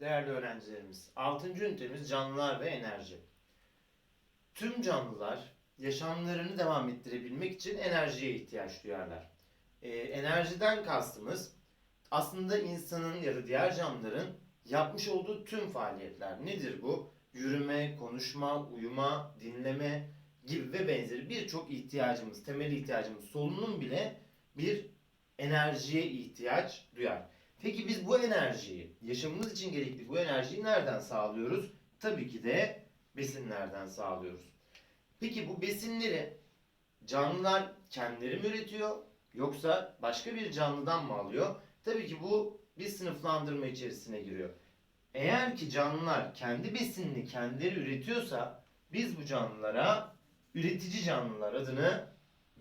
değerli öğrencilerimiz. 6. ünitemiz canlılar ve enerji. Tüm canlılar yaşamlarını devam ettirebilmek için enerjiye ihtiyaç duyarlar. Ee, enerjiden kastımız aslında insanın ya da diğer canlıların yapmış olduğu tüm faaliyetler. Nedir bu? Yürüme, konuşma, uyuma, dinleme gibi ve benzeri birçok ihtiyacımız, temel ihtiyacımız, solunum bile bir enerjiye ihtiyaç duyar. Peki biz bu enerjiyi, yaşamımız için gerekli bu enerjiyi nereden sağlıyoruz? Tabii ki de besinlerden sağlıyoruz. Peki bu besinleri canlılar kendileri mi üretiyor yoksa başka bir canlıdan mı alıyor? Tabii ki bu bir sınıflandırma içerisine giriyor. Eğer ki canlılar kendi besinini kendileri üretiyorsa biz bu canlılara üretici canlılar adını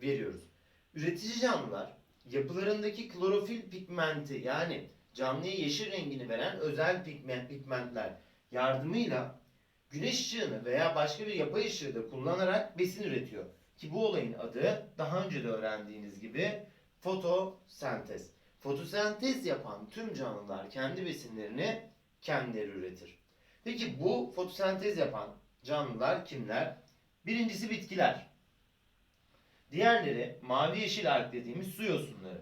veriyoruz. Üretici canlılar yapılarındaki klorofil pigmenti yani canlıya yeşil rengini veren özel pigment, pigmentler yardımıyla güneş ışığını veya başka bir yapay ışığı da kullanarak besin üretiyor. Ki bu olayın adı daha önce de öğrendiğiniz gibi fotosentez. Fotosentez yapan tüm canlılar kendi besinlerini kendileri üretir. Peki bu fotosentez yapan canlılar kimler? Birincisi bitkiler. Diğerleri mavi yeşil alg dediğimiz su yosunları.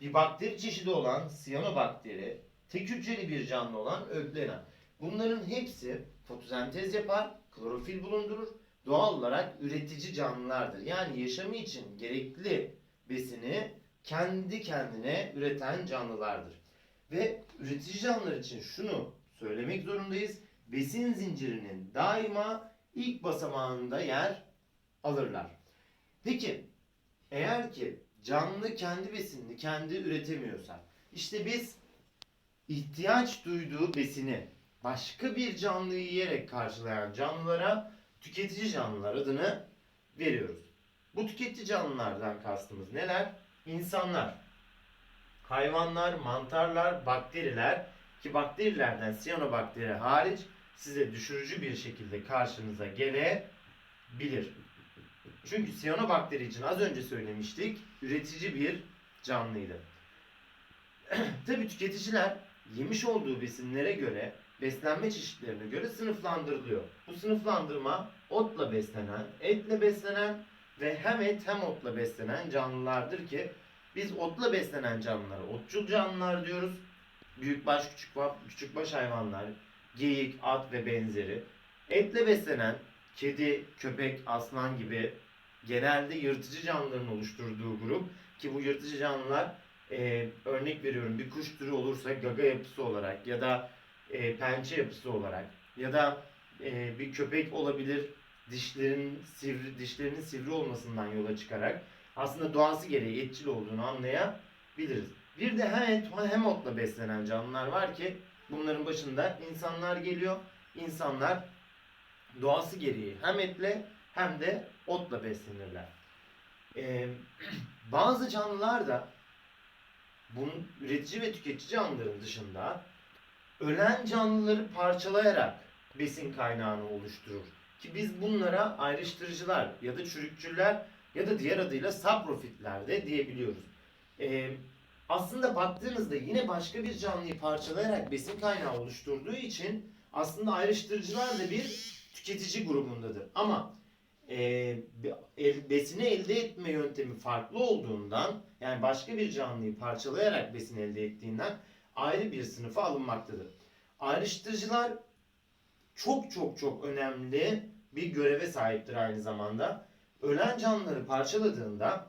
Bir bakteri çeşidi olan siyanobakteri, tek hücreli bir canlı olan öglena. Bunların hepsi fotosentez yapar, klorofil bulundurur. Doğal olarak üretici canlılardır. Yani yaşamı için gerekli besini kendi kendine üreten canlılardır. Ve üretici canlılar için şunu söylemek zorundayız. Besin zincirinin daima ilk basamağında yer alırlar. Peki eğer ki canlı kendi besinini kendi üretemiyorsa işte biz ihtiyaç duyduğu besini başka bir canlıyı yiyerek karşılayan canlılara tüketici canlılar adını veriyoruz. Bu tüketici canlılardan kastımız neler? İnsanlar, hayvanlar, mantarlar, bakteriler ki bakterilerden siyanobakteri hariç size düşürücü bir şekilde karşınıza gelebilir. Çünkü siyanobakteri için az önce söylemiştik üretici bir canlıydı. Tabi tüketiciler yemiş olduğu besinlere göre beslenme çeşitlerine göre sınıflandırılıyor. Bu sınıflandırma otla beslenen, etle beslenen ve hem et hem otla beslenen canlılardır ki biz otla beslenen canlılara otçul canlılar diyoruz. Büyükbaş, küçükbaş, küçükbaş hayvanlar, geyik, at ve benzeri. Etle beslenen kedi, köpek, aslan gibi genelde yırtıcı canlıların oluşturduğu grup ki bu yırtıcı canlılar e, örnek veriyorum bir kuş türü olursa gaga yapısı olarak ya da e, pençe yapısı olarak ya da e, bir köpek olabilir dişlerin sivri dişlerinin sivri olmasından yola çıkarak aslında doğası gereği etçil olduğunu anlayabiliriz. Bir de hem otla beslenen canlılar var ki bunların başında insanlar geliyor. İnsanlar doğası gereği hem etle hem de otla beslenirler. Ee, bazı canlılar da bunun üretici ve tüketici canlıların dışında ölen canlıları parçalayarak besin kaynağını oluşturur. Ki biz bunlara ayrıştırıcılar ya da çürükçüler ya da diğer adıyla saprofitler de diyebiliyoruz. Ee, aslında baktığınızda yine başka bir canlıyı parçalayarak besin kaynağı oluşturduğu için aslında ayrıştırıcılar da bir tüketici grubundadır. Ama e, besini elde etme yöntemi farklı olduğundan yani başka bir canlıyı parçalayarak besin elde ettiğinden ayrı bir sınıfa alınmaktadır. Ayrıştırıcılar çok çok çok önemli bir göreve sahiptir aynı zamanda. Ölen canlıları parçaladığında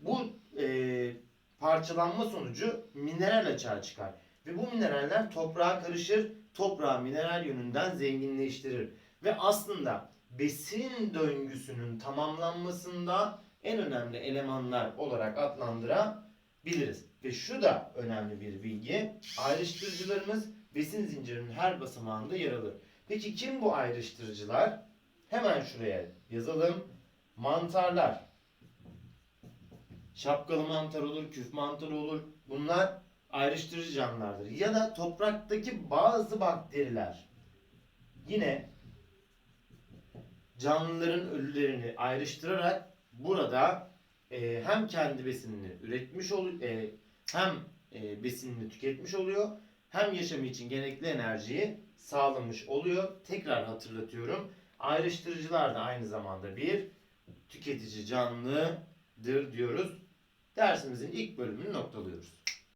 bu e, parçalanma sonucu mineral açığa çıkar. Ve bu mineraller toprağa karışır, toprağı mineral yönünden zenginleştirir. Ve aslında besin döngüsünün tamamlanmasında en önemli elemanlar olarak adlandırabiliriz. Ve şu da önemli bir bilgi. Ayrıştırıcılarımız besin zincirinin her basamağında yer alır. Peki kim bu ayrıştırıcılar? Hemen şuraya yazalım. Mantarlar. Şapkalı mantar olur, küf mantarı olur. Bunlar ayrıştırıcı canlılardır. Ya da topraktaki bazı bakteriler. Yine canlıların ölülerini ayrıştırarak burada e, hem kendi besinini üretmiş oluyor, e, hem e, besinini tüketmiş oluyor hem yaşamı için gerekli enerjiyi sağlamış oluyor. Tekrar hatırlatıyorum. Ayrıştırıcılar da aynı zamanda bir tüketici canlıdır diyoruz. Dersimizin ilk bölümünü noktalıyoruz.